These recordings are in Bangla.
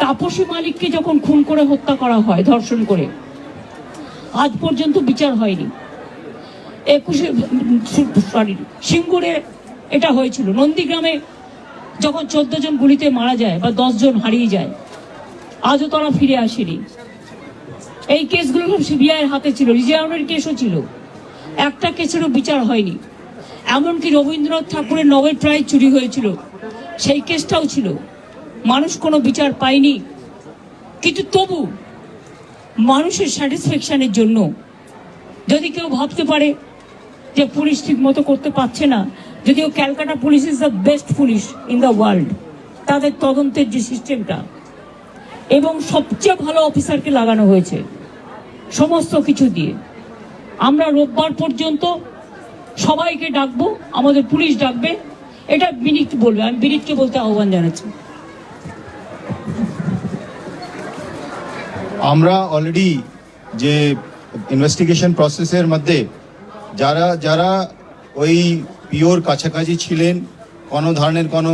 তাপসী মালিককে যখন খুন করে হত্যা করা হয়, ধর্ষণ করে, আজ পর্যন্ত বিচার হয়নি। একুশে, সরি, সিঙ্গুরে এটা হয়েছিল। নন্দীগ্রামে যখন চোদ্দ জন গুলিতে মারা যায় বা জন হারিয়ে যায়, আজও তারা ফিরে আসেনি। এই কেসগুলো সব সিবিআই এর হাতে ছিল, রিজার্ভের কেসও ছিল। একটা কেসেরও বিচার হয়নি। এমনকি রবীন্দ্রনাথ ঠাকুরের নোবেল প্রাইজ চুরি হয়েছিল, সেই কেসটাও ছিল। মানুষ কোনো বিচার পায়নি। কিন্তু তবু মানুষের স্যাটিসফ্যাকশনের জন্য যদি কেউ ভাবতে পারে যে পুলিশ ঠিক মতো করতে পারছে না যদিও Calcutta police is the best police in the world তাদের তদন্তের যে সিস্টেমটা এবং সবচেয়ে ভালো অফিসারকে লাগানো হয়েছে সমস্ত কিছু দিয়ে। আমরা রোববার পর্যন্ত সবাইকে ডাকবো, আমাদের পুলিশ ডাকবে, এটা বিনীত বলবে, আমি বিনীতকে বলতে আহ্বান জানাচ্ছি। আমরা অলরেডি যে ইনভেস্টিগেশন প্রসেসের মধ্যে যারা যারা ওই পিওর কাছাকাছি ছিলেন, কোনো ধরনের কোনো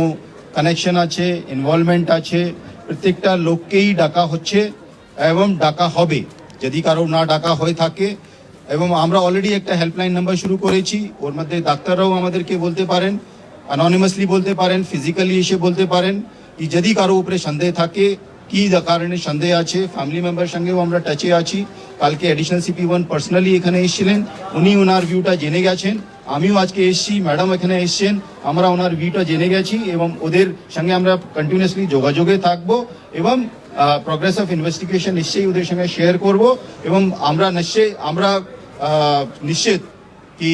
কানেকশন আছে ইনভলভমেন্ট আছে, প্রত্যেকটা লোককেই ডাকা হচ্ছে এবং ডাকা হবে। যদি কারও না ডাকা হয়ে থাকে এবং আমরা অলরেডি একটা হেল্পলাইন নাম্বার শুরু করেছি, ওর মধ্যে ডাক্তাররাও আমাদেরকে বলতে পারেন অননিমাসলি বলতে পারেন ফিজিক্যালি এসে বলতে পারেন, যদি কারও উপরে সন্দেহ থাকে কি কারণে সন্দেহ আছে? ফ্যামিলি মেম্বার সঙ্গেও আমরা টাচে আছি। কালকে অ্যাডিশনাল সিপি ওয়ান পার্সোনালি এখানে এসেছিলেন। উনি ওনার ভিউটা জেনে গেছেন। আমিও আজকে এসেছি ম্যাডাম এখানে এসেছেন। আমরা ওনার ভিউটা জেনে গেছি এবং ওদের সঙ্গে আমরা কন্টিনিউয়াসলি যোগাযোগে থাকব এবং প্রগ্রেস অফ ইনভেস্টিগেশন নিশ্চয়ই ওদের সঙ্গে শেয়ার করব এবং আমরা নিশ্চয়ই, আমরা নিশ্চিত কি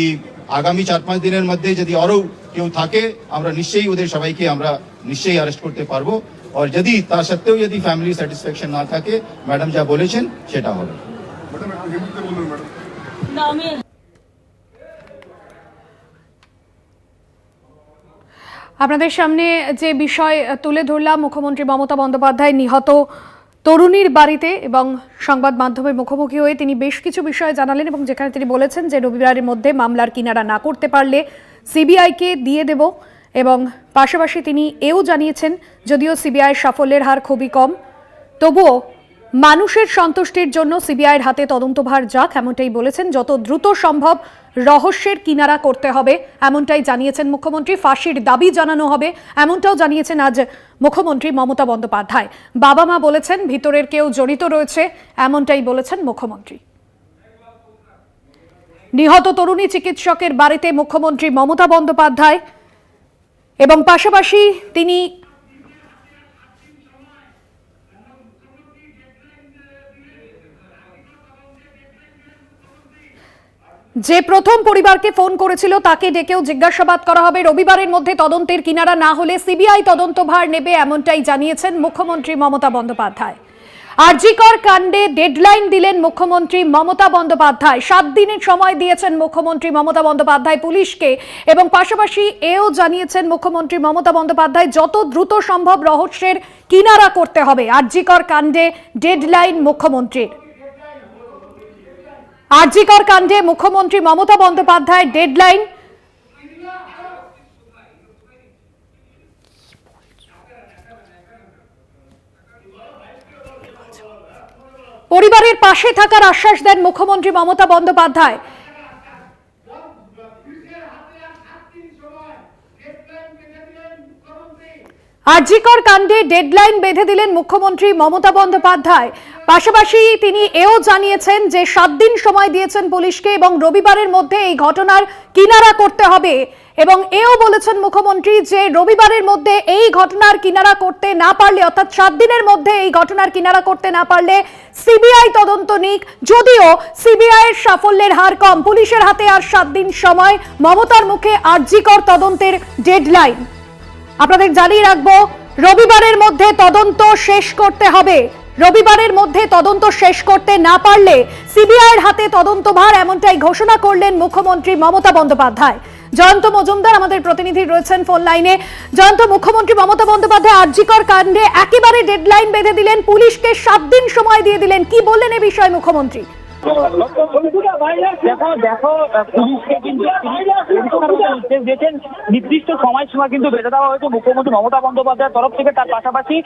আগামী চার পাঁচ দিনের মধ্যে যদি আরও কেউ থাকে, আমরা নিশ্চয়ই ওদের সবাইকে আমরা নিশ্চয়ই অ্যারেস্ট করতে পারব। আর যদি তা সত্ত্বেও যদি ফ্যামিলি স্যাটিসফ্যাকশন না থাকে ম্যাডাম যা বলেছেন সেটা হবে। আপনাদের সামনে যে বিষয় তুলে ধরলাম মুখ্যমন্ত্রী মমতা বন্দ্যোপাধ্যায় নিহত তরুণীর বাড়িতে এবং সংবাদ মাধ্যমের মুখোমুখি হয়ে তিনি বেশ কিছু বিষয় জানালেন এবং যেখানে তিনি বলেছেন যে রবিবারের মধ্যে মামলার কিনারা না করতে পারলে সিবিআইকে দিয়ে দেব। এবং পাশাপাশি তিনি এও জানিয়েছেন, যদিও সিবিআই সাফল্যের হার খুবই কম, তবুও মানুষের সন্তুষ্টির জন্য সিবিআইয়ের হাতে তদন্তভার যাক, এমনটাই বলেছেন। যত দ্রুত সম্ভব রহস্যের কিনারা করতে হবে, এমনটাই জানিয়েছেন মুখ্যমন্ত্রী। ফাঁসির দাবি জানানো হবে, এমনটাও জানিয়েছেন আজ মুখ্যমন্ত্রী মমতা বন্দ্যোপাধ্যায়। বাবা মা বলেছেন, ভিতরের কেউ জড়িত রয়েছে, এমনটাই বলেছেন মুখ্যমন্ত্রী। নিহত তরুণী চিকিৎসকের বাড়িতে মুখ্যমন্ত্রী মমতা বন্দ্যোপাধ্যায় এবং পাশাপাশি তিনি যে প্রথম পরিবারকে ফোন করেছিল, তাকে ডেকেও জিজ্ঞাসাবাদ করা হবে। রবিবারের মধ্যে তদন্তের কিনারা না হলে সিবিআই তদন্তভার নেবে এমনটাই জানিয়েছেন মুখ্যমন্ত্রী মমতা বন্দ্যোপাধ্যায়। আরজিকর কাণ্ডে ডেডলাইন দিলেন মুখ্যমন্ত্রী মমতা বন্দ্যোপাধ্যায়। সাত দিনের সময় দিয়েছেন মুখ্যমন্ত্রী মমতা বন্দ্যোপাধ্যায় পুলিশকে এবং পাশাপাশি এও জানিয়েছেন মুখ্যমন্ত্রী মমতা বন্দ্যোপাধ্যায়, যত দ্রুত সম্ভব রহস্যের কিনারা করতে হবে। আরজিকর কাণ্ডে ডেডলাইন মুখ্যমন্ত্রীর। আরজিকর কাণ্ডে মুখ্যমন্ত্রী মমতা বন্দ্যোপাধ্যায় ডেডলাইন পরিবারের পাশে থাকার আশ্বাস দেন মুখ্যমন্ত্রী মমতা বন্দ্যোপাধ্যায়। আরজিকর কাণ্ডে ডেডলাইন বেঁধে দিলেন মুখ্যমন্ত্রী মমতা বন্দ্যোপাধ্যায়। পাশাপাশি তিনি এও জানিয়েছেন যে সাত দিন সময় দিয়েছেন পুলিশকে এবং রবিবারের মধ্যে এই ঘটনার কিনারা করতে হবে। এবং এও বলেছেন মুখ্যমন্ত্রী যে রবিবারের মধ্যে এই ঘটনার কিনারা করতে না পারলে, অর্থাৎ সাত দিনের মধ্যে এই ঘটনার কিনারা করতে না পারলে সিবিআই তদন্ত নিক। যদিও সিবিআই এর সাফল্যের হার কম, পুলিশের হাতে আর সাত দিন সময়, মমতার মুখে আরজিকর তদন্তের ডেডলাইন। আপনাদের জানিয়ে রাখব, রবিবারের মধ্যে তদন্ত শেষ করতে হবে। রবিবারের মধ্যে তদন্ত শেষ করতে না পারলে সিবিআইয়ের হাতে তদন্তভার এমনটাই ঘোষণা করলেন মুখ্যমন্ত্রী মমতা বন্দ্যোপাধ্যায়। জয়ন্ত মজুমদার আমাদের প্রতিনিধি রয়েছেন ফোন লাইনে জয়ন্ত, মুখ্যমন্ত্রী মমতা বন্দ্যোপাধ্যায় আরজিকর কাণ্ডে একেবারে ডেডলাইন বেঁধে দিলেন, পুলিশকে সাত দিন সময় দিয়ে দিলেন। কি বললেন এ বিষয়ে মুখ্যমন্ত্রী? দেখো দেখো, পুলিশকে কিন্তু দিয়েছেন নির্দিষ্ট সময়সীমা কিন্তু বেঁধে দেওয়া হয়েছে মুখ্যমন্ত্রী মমতা বন্দ্যোপাধ্যায়ের তরফ থেকে। তার পাশাপাশি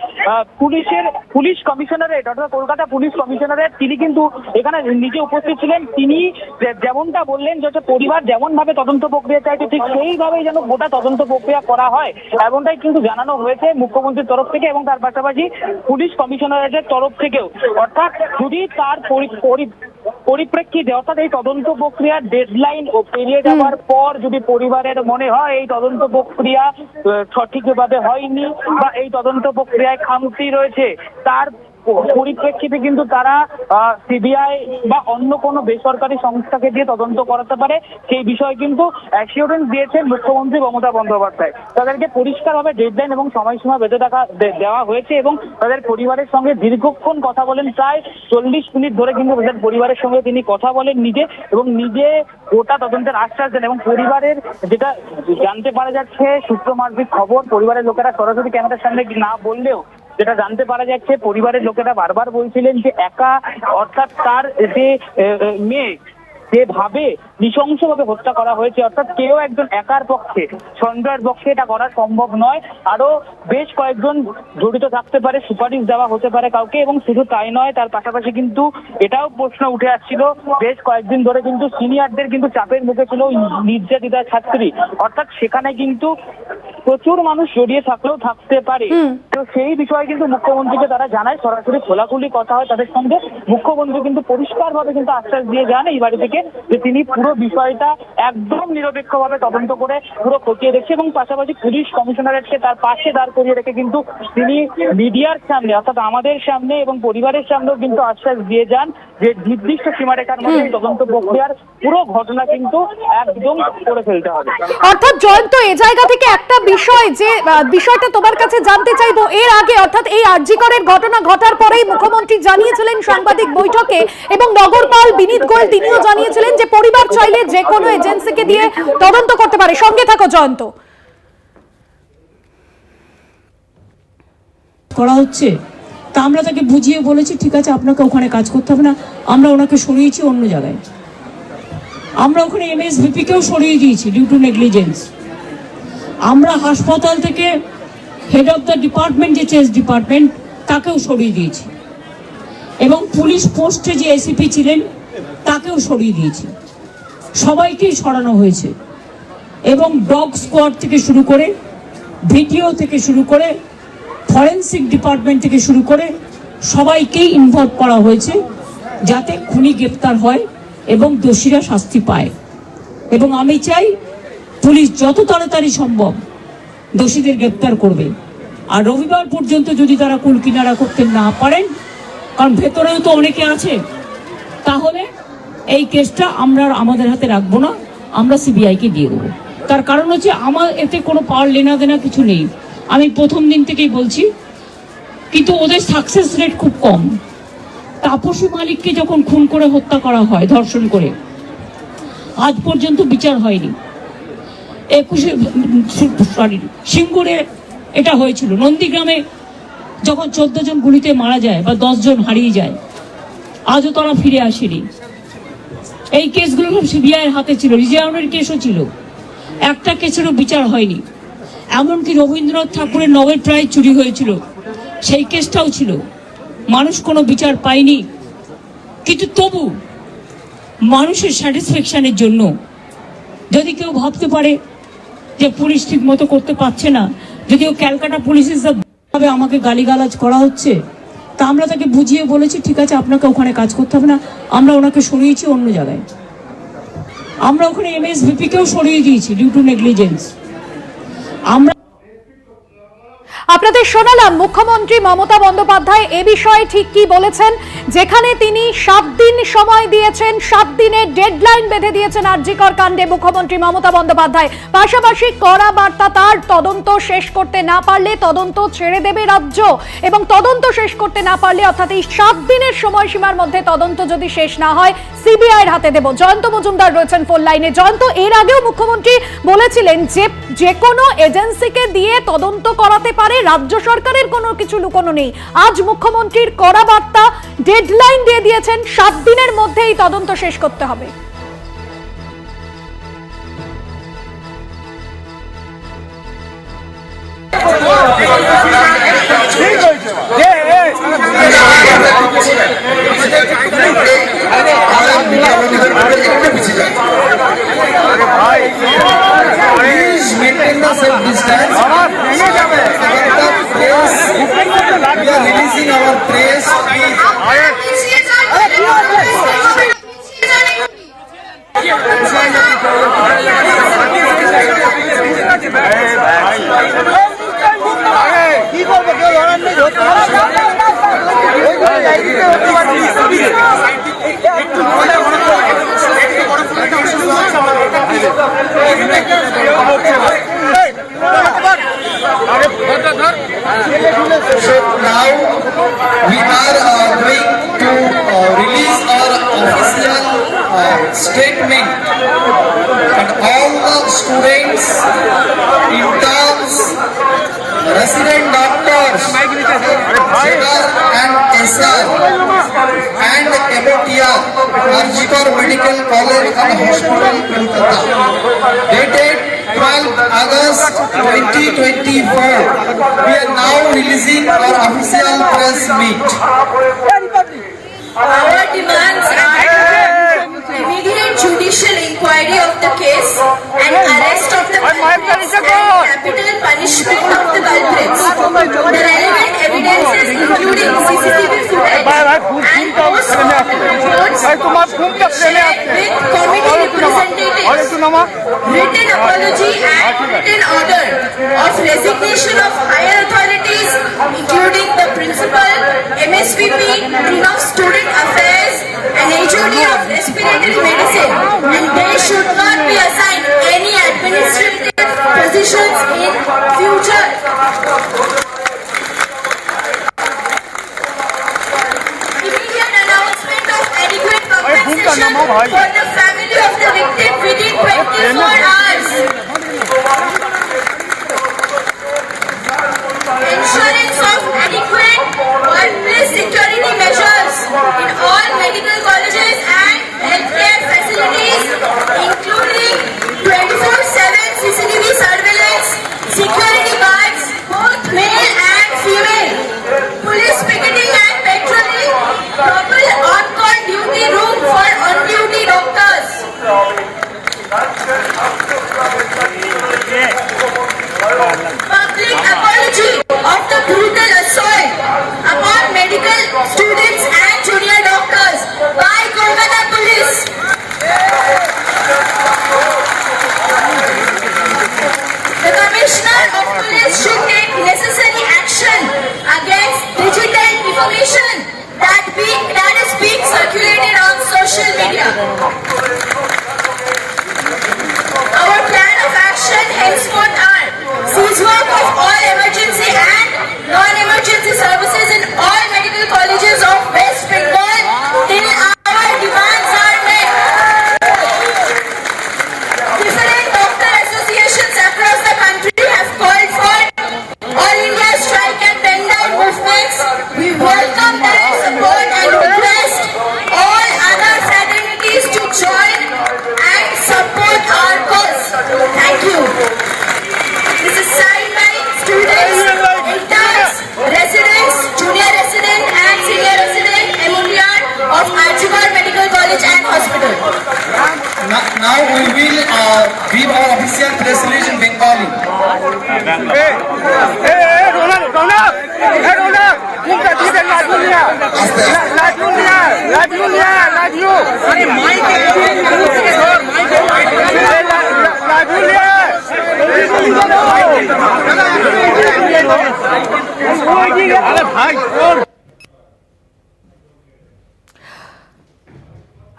পুলিশের, পুলিশ কমিশনারেট, অর্থাৎ কলকাতা পুলিশ কমিশনারেট, তিনি কিন্তু এখানে নিজে উপস্থিত ছিলেন। তিনি যেমনটা বললেন যে পরিবার যেমন ভাবে তদন্ত প্রক্রিয়া চাইছে, ঠিক সেইভাবেই যেন গোটা তদন্ত প্রক্রিয়া করা হয়। এমনটাই কিন্তু জানানো হয়েছে মুখ্যমন্ত্রীর তরফ থেকে এবং তার পাশাপাশি পুলিশ কমিশনারেটের তরফ থেকেও। অর্থাৎ যদি তার পরি- পরিপ্রেক্ষিতে অর্থাৎ এই তদন্ত প্রক্রিয়ার ডেডলাইন ও পেরিয়ে যাওয়ার পর যদি পরিবারের মনে হয় এই তদন্ত প্রক্রিয়া সঠিকভাবে হয়নি বা এই তদন্ত প্রক্রিয়ায় খামতি রয়েছে তার পরিপ্রেক্ষিতে কিন্তু তারা সিবিআই বা অন্য কোনো বেসরকারি সংস্থাকে দিয়ে তদন্ত করাতে পারে। সেই বিষয়ে কিন্তু অ্যাসিওরেন্স দিয়েছেন মুখ্যমন্ত্রী মমতা বন্দ্যোপাধ্যায়। তাদেরকে পরিষ্কারভাবে ডেডলাইন এবং সময়সীমা বেঁধে দেখা দেওয়া হয়েছে এবং তাদের পরিবারের সঙ্গে দীর্ঘক্ষণ কথা বলেন। প্রায় চল্লিশ মিনিট ধরে কিন্তু তাদের পরিবারের সঙ্গে তিনি কথা বলেন নিজে এবং নিজে গোটা তদন্তের আশ্বাস দেন এবং পরিবারের যেটা জানতে পারা যাচ্ছে, সূত্র খবর, পরিবারের লোকেরা সরাসরি ক্যামেরার সামনে না বললেও যেটা জানতে পারা যাচ্ছে, পরিবারের লোকেরা বারবার বলছিলেন যে একা, অর্থাৎ তার যে মেয়ে যেভাবে নৃশংসভাবে হত্যা করা হয়েছে অর্থাৎ কেউ একজন একার পক্ষে সঞ্জয়ের পক্ষে এটা করা সম্ভব নয়। আরও বেশ কয়েকজন জড়িত থাকতে পারে সুপারিশ দেওয়া হতে পারে কাউকে এবং শুধু তাই নয় তার পাশাপাশি কিন্তু এটাও প্রশ্ন উঠে আসছিল। বেশ কয়েকদিন ধরে কিন্তু সিনিয়রদের কিন্তু চাপের মুখে ছিল নির্যাতিতা ছাত্রী। অর্থাৎ সেখানে কিন্তু প্রচুর মানুষ জড়িয়ে থাকলেও থাকতে পারে। তো সেই বিষয়ে কিন্তু মুখ্যমন্ত্রীকে তারা জানায় সরাসরি খোলাখুলি কথা হয় তাদের সঙ্গে। মুখ্যমন্ত্রী কিন্তু পরিষ্কারভাবে কিন্তু আশ্বাস দিয়ে যান এই বাড়ি থেকে যে তিনি পুরো বিষয়টা একদম নিরপেক্ষভাবে তদন্ত করে পুরো খতিয়ে দেখছে এবং পাশাপাশি পুলিশ কমিশনারেটকে তার পাশে দাঁড় করিয়ে রেখে কিন্তু তিনি মিডিয়ার সামনে অর্থাৎ আমাদের সামনে এবং পরিবারের সামনেও কিন্তু আশ্বাস দিয়ে যান যে নির্দিষ্ট সীমারেখার মধ্যে তদন্ত প্রক্রিয়ার পুরো ঘটনা কিন্তু একদম করে ফেলতে হবে। অর্থাৎ জয়ন্ত এ জায়গা থেকে একটা বিষয় যে বিষয়টা তোমার কাছে জানতে চাইব এর আগে অর্থাৎ এই আরজিকরের ঘটনা ঘটার পরেই মুখ্যমন্ত্রী জানিয়েছিলেন সাংবাদিক বৈঠকে এবং নগরপাল বিনীত গোয়েল তিনিও জানিয়েছিলেন যে পরিবার চাইলে যে কোনো এজেন্সিকে দিয়ে তদন্ত করতে পারে। সঙ্গে থাকো, জয়ন্ত। করা হচ্ছে। তা আমরা তাকে বুঝিয়ে বলেছি, ঠিক আছে, আপনাকে ওখানে কাজ করতে হবে না। আমরা ওনাকে সরিয়েছি অন্য জায়গায়। আমরা ওখানে এমএসভিপিকেও সরিয়ে দিয়েছি ডিউ টু নেগলিজেন্স আমরা হাসপাতাল থেকে হেড অফ দ্য ডিপার্টমেন্ট যে চেস ডিপার্টমেন্ট তাকেও সরিয়ে দিয়েছি। এবং পুলিশ পোস্টে যে এসিপি ছিলেন, তাকেও সরিয়ে দিয়েছি। সবাইকেই সরানো হয়েছে। এবং ডগ স্কোয়াড থেকে শুরু করে, ভিডিও থেকে শুরু করে, ফরেন্সিক ডিপার্টমেন্ট থেকে শুরু করে সবাইকেই ইনভলভ করা হয়েছে যাতে খুনি গ্রেপ্তার হয় এবং দোষীরা শাস্তি পায়। এবং আমি চাই পুলিশ যত তাড়াতাড়ি সম্ভব দোষীদের গ্রেপ্তার করবে। আর রবিবার পর্যন্ত যদি তারা কুল কিনারা করতে না পারেন, কারণ ভেতরেও তো অনেকে আছে, তাহলে এই কেসটা আমরা আমাদের হাতে রাখব না, আমরা সিবিআইকে দিয়ে দেবো। তার কারণ হচ্ছে আমার এতে কোনো পাওয়ার লেনা দেনা কিছু নেই। আমি প্রথম দিন থেকেই বলছি, কিন্তু ওদের সাকসেস রেট খুব কম। তাপসী মালিককে যখন খুন করে হত্যা করা হয়, ধর্ষণ করে, আজ পর্যন্ত বিচার হয়নি। একুশে, সরি, সিঙ্গুরে এটা হয়েছিল। নন্দীগ্রামে যখন চোদ্দ জন গুলিতে মারা যায় বা দশ জন হারিয়ে যায়, আজও তারা ফিরে আসেনি। এই কেসগুলো সব সিবিআইয়ের হাতে ছিল, রিজার্ভের কেসও ছিল। একটা কেসেরও বিচার হয়নি। এমনকি রবীন্দ্রনাথ ঠাকুরের নোবেল প্রাইজ চুরি হয়েছিল, সেই কেসটাও ছিল। মানুষ কোনো বিচার পায়নি। কিন্তু তবু মানুষের স্যাটিসফ্যাকশানের জন্য যদি কেউ ভাবতে পারে যে পুলিশ ঠিক মতো করতে পারছে না যদিও ক্যালকাটা পুলিশের সব ভাবে আমাকে গালিগালাজ করা হচ্ছে তা আমরা তাকে বুঝিয়ে বলেছি, ঠিক আছে, আপনাকে ওখানে কাজ করতে হবে না, আমরা ওনাকে সরিয়েছি অন্য জায়গায়। আমরা ওখানে এমএসভিপিকেও সরিয়ে দিয়েছি ডিউ টু নেগলিজেন্স আমরা আপনাদের শোনালাম, মুখ্যমন্ত্রী মমতা বন্দ্যোপাধ্যায় এ বিষয়ে ঠিক কি বলেছেন? যেখানে তিনি সাত দিন সময় দিয়েছেন, সাত দিনের ডেডলাইন বেঁধে দিয়েছেন আরজিকর কাণ্ডে মুখ্যমন্ত্রী মমতা বন্দ্যোপাধ্যায়। পাশাপাশি কড়া বার্তা তার, তদন্ত শেষ করতে না পারলে তদন্ত ছেড়ে দেবে রাজ্য। এবং তদন্ত শেষ করতে না পারলে অর্থাৎ এই সাত দিনের সময়সীমার মধ্যে তদন্ত যদি শেষ না হয় সিবিআইয়ের হাতে দেব। জয়ন্ত মজুমদার রয়েছেন ফোন লাইনে জয়ন্ত, এর আগেও মুখ্যমন্ত্রী বলেছিলেন যে যে কোনো এজেন্সিকে দিয়ে তদন্ত করাতে পারে, রাজ্য সরকারের কোনো কিছু লুকোনো নেই। আজ মুখ্যমন্ত্রীর কড়া বার্তা ডেডলাইন দিয়ে দিয়েছেন, সাত দিনের মধ্যে এই তদন্ত শেষ করতে হবে। Please maintain the safe distance. The press, we are releasing our press. কি করবো কেউ ধরার নেই ধরতে পারবো So now we are uh, going to uh, release our official uh, statement and all the students, interns, resident doctors, JR and SR and MOTR, Arjikor Medical College and Hospital, Kolkata, dated 12 August 2024. We are now releasing our official press meet. Our demands are immediate judicial inquiry of the case and arrest of the culprits and capital punishment 快走！Including. Written apology and written order of resignation of higher authorities including the principal, MSVP, Dean of Student Affairs and HOD of Respiratory Medicine and they should not be assigned any administrative positions in future. For the family of the victim within 24 hours. Now, we will uh, give our official press release in Bengali.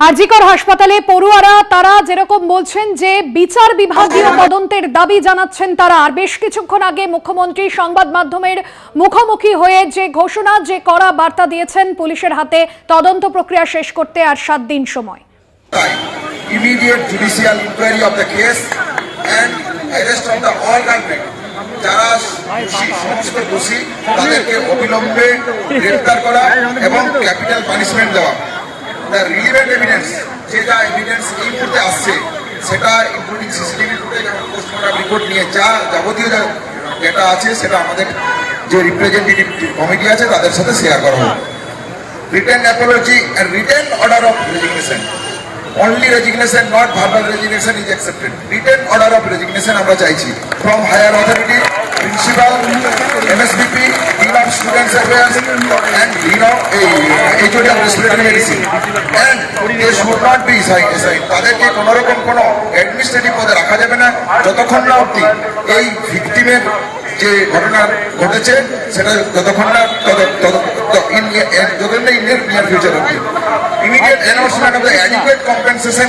RG Kar হাসপাতালে পড়ুয়ারা, তারা যেরকম বলছেন যে বিচার বিভাগীয় তদন্তের দাবি জানাচ্ছেন তারা। আর বেশ কিছুক্ষণ আগে মুখ্যমন্ত্রী সংবাদ মাধ্যমের মুখোমুখি হয়ে যে ঘোষণা, যে করা বার্তা দিয়েছেন পুলিশের হাতে, তদন্ত প্রক্রিয়া শেষ করতে আর সাত দিন সময়। অবিলম্বে গ্রেফতার করা এবং ক্যাপিটাল পানিশমেন্ট দেওয়া। রিলিভেন্ট এভিডেন্স যে যা এভিডেন্স আসছে, সেটা ইনক্লুডিং সিসিটিভি রিপোর্ট নিয়ে যা যাবতীয় যা আছে, সেটা আমাদের যে রিপ্রেজেন্টেটিভ কমিটি আছে, তাদের সাথে শেয়ার করা হবে return apology and return order of resignation only resignation not verbal resignation is accepted return order of resignation আমরা চাইছি। From higher authority of Students Affairs and Dean of eh, HOD of Respiratory Medicine. And they should not be assigned. assigned. তাদেরকে কোনো রকম কোনো অ্যাডমিনিস্ট্রেটিভ পদে রাখা যাবে না যতক্ষণ না অব্দি এই ভিকটিমের যে ঘটনা ঘটেছে সেটা যতক্ষণ না যতক্ষণ না ইন্ডিয়ার নিয়ার ফিউচার অব্দি অ্যাডিকুয়েট কম্পেনসেশন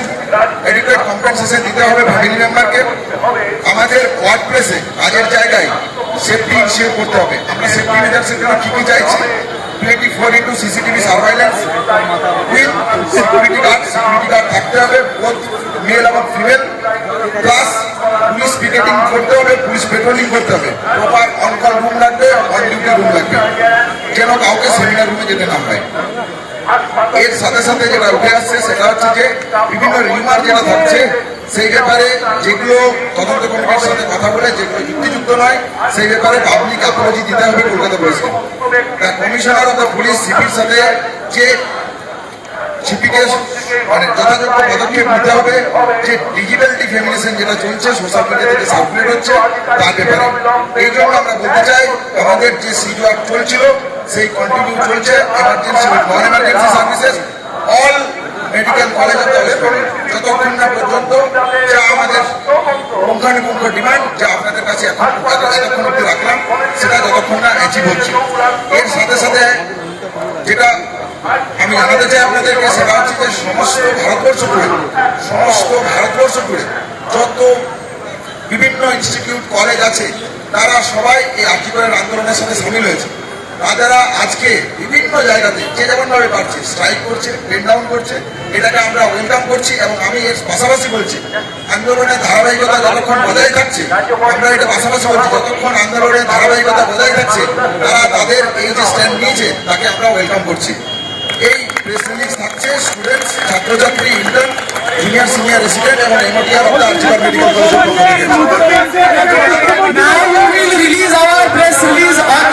অ্যাডিকুয়েট কম্পেনসেশন দিতে হবে ফ্যামিলি মেম্বারকে আমাদের প্লেসে কাজের জায়গায় সেফটি ইনশিওর করতে হবে। আমরা সেফটি মেজার্সের জন্য কি কি চাইছি? Twenty four into CCTV surveillance with security guard security থাকতে হবে বোথ মেল এবং ফিমেল প্লাস পুলিশ পিকেটিং করতে হবে পুলিশ পেট্রোলিং করতে হবে। প্রপার অন রুম লাগবে অন ডিউটি রুম লাগবে। যেন কাউকে সেমিনার রুমে যেতে না হয়। এর সাথে সাথে যেটা উঠে আসছে সেটা হচ্ছে যে বিভিন্ন রিমার যেটা থাকছে সেই ব্যাপারে যেগুলো তদন্ত কমিটির সাথে কথা বলে, যেগুলো যুক্তিযুক্ত নয়, সেই ব্যাপারে পাবলিক অ্যাপোলজি দিতে হবে কলকাতা পুলিশকে। কমিশনার অফ দ্য পুলিশ, সিপির সাথে যে মানে পদক্ষেপ নিতে হবে। যে ডিজিটাল ডিফেমিনেশন যেটা চলছে সোশ্যাল হচ্ছে, তার ব্যাপারে। এই জন্য আমরা বলতে চাই, আমাদের যে সিজু চলছিল, সেই কন্টিনিউ চলছে। Emergency non emergency services all medical college off যতক্ষণ না পর্যন্ত যা আমাদের পুঙ্খানুপুঙ্খ ডিমান্ড যা আপনাদের কাছে এখন এতক্ষণ অব্দি রাখলাম। সেটা যতক্ষণ না অ্যাচিভ হচ্ছে। এর সাথে সাথে আমি জানাতে চাই আপনাদেরকে সেটা হচ্ছে যে সমস্ত ভারতবর্ষ জুড়ে সমস্ত ভারতবর্ষ জুড়ে যত বিভিন্ন ইনস্টিটিউট কলেজ আছে, তারা সবাই এই আর্টিকলের আন্দোলনের সাথে সামিল হয়েছে। তারা আজকে বিভিন্ন জায়গাতে যে যেমন ভাবে পারছে স্ট্রাইক করছে ব্রেক ডাউন করছে, এটাকে আমরা ওয়েলকাম করছি এবং আমি এর পাশাপাশি বলছি আন্দোলনের ধারাবাহিকতা যতক্ষণ বজায় থাকছে, আমরা এটা পাশাপাশি বলছি, যতক্ষণ আন্দোলনের ধারাবাহিকতা বজায় থাকছে, তারা তাদের এই যে স্ট্যান্ড নিয়েছে, তাকে আমরা ওয়েলকাম করছি। এই প্রেস রিলিজ থাকছে। স্টুডেন্টস ছাত্রছাত্রী ইন্টার্ন জুনিয়র সিনিয়র রেসিডেন্ট এবং এমওটিআর অফ আর্জিকার মেডিকেল কলেজের পক্ষ থেকে। Now we will release our press release on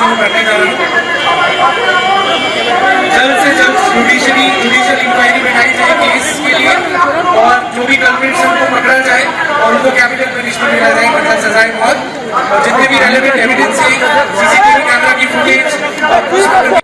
शुरू करने जा जल्द से जल्द जुडिशरी जुडिशल इंक्वायरी बैठाई जाए केस के लिए और जो भी कल्प्रिट्स उनको पकड़ा जाए और उनको कैपिटल पनिशमेंट मिला जाए मतलब सजाए मौत। और जितने भी रेलिवेंट एविडेंस है सीसीटीवी कैमरा की फुटेज और कुछ